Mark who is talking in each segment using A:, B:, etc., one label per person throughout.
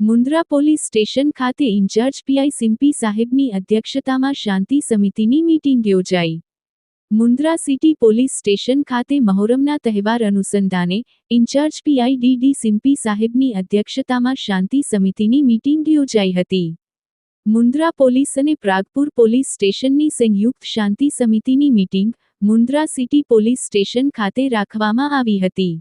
A: Mundra police station ખાતે in charge PI સિમ્પી સાહેબની અધ્યક્ષતામાં શાંતિ સમિતિની મીટિંગ યોજાઈ. મુન્દ્રા સિટી પોલીસ સ્ટેશન ખાતે મહોરમના તહેવાર અનુસંધાને ઇન્ચાર્જ પીઆઈ ડીડી સિમ્પી સાહેબની અધ્યક્ષતામાં શાંતિ સમિતિની મીટિંગ યોજાઈ હતી. મુન્દ્રા પોલીસ અને પ્રાગપુર પોલીસ સ્ટેશનની સંયુક્ત શાંતિ સમિતિની meeting Mundra city police station ખાતે રાખવામાં આવી હતી.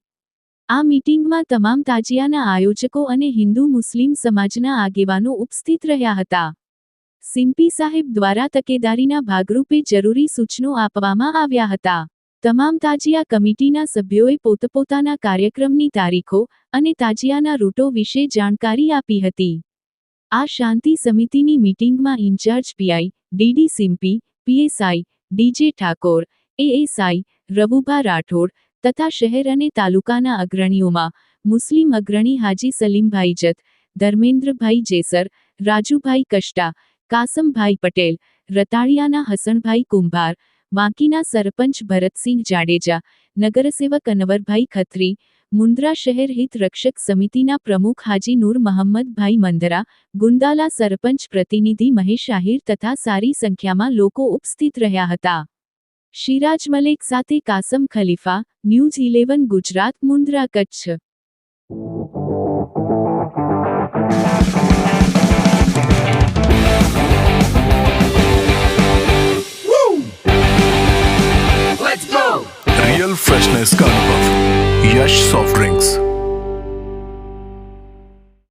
A: આ મીટિંગમાં તમામ તાજિયાના આયોજકો અને હિન્દુ મુસ્લિમ સમાજના આગેવાનો ઉપસ્થિત રહ્યા હતા. સિમ્પી સાહેબ દ્વારા તકેદારીના ભાગરૂપે જરૂરી સૂચનો આપવામાં આવ્યા હતા. તમામ તાજિયા કમિટીના સભ્યોએ પોતપોતાના કાર્યક્રમની તારીખો અને તાજિયાના રૂટો વિશે જાણકારી આપી હતી. આ શાંતિ સમિતિની મીટિંગમાં in charge PI, DD Simpi, PSI, DJ Thakor, ASI, Ravubha Rathod તથા શહેર અને તાલુકાના અગ્રણીઓમાં મુસ્લિમ અગ્રણી હાજી સલીમભાઈ જત, ધર્મેન્દ્રભાઈ જેસર, રાજુભાઈ કષ્ટા, કાસમભાઈ પટેલ, રતાળિયાના હસણભાઈ કુંભાર, વાંકીના સરપંચ ભરતસિંહ જાડેજા, નગરસેવક અનવરભાઈ ખત્રી મુન્દ્રા શહેર હિત રક્ષક સમિતિના પ્રમુખ હાજી નૂર મહમ્મદભાઈ મંદરા ગુંદાલા સરપંચ પ્રતિનિધિ મહેશ આહિર તથા સારી સંખ્યામાં લોકો ઉપસ્થિત રહ્યા હતા શિરાજ મલેક સાથે Kasam Khalifa news eleven Gujarat Mundra Kutch
B: real freshness का अनुभव Fresh soft drinks.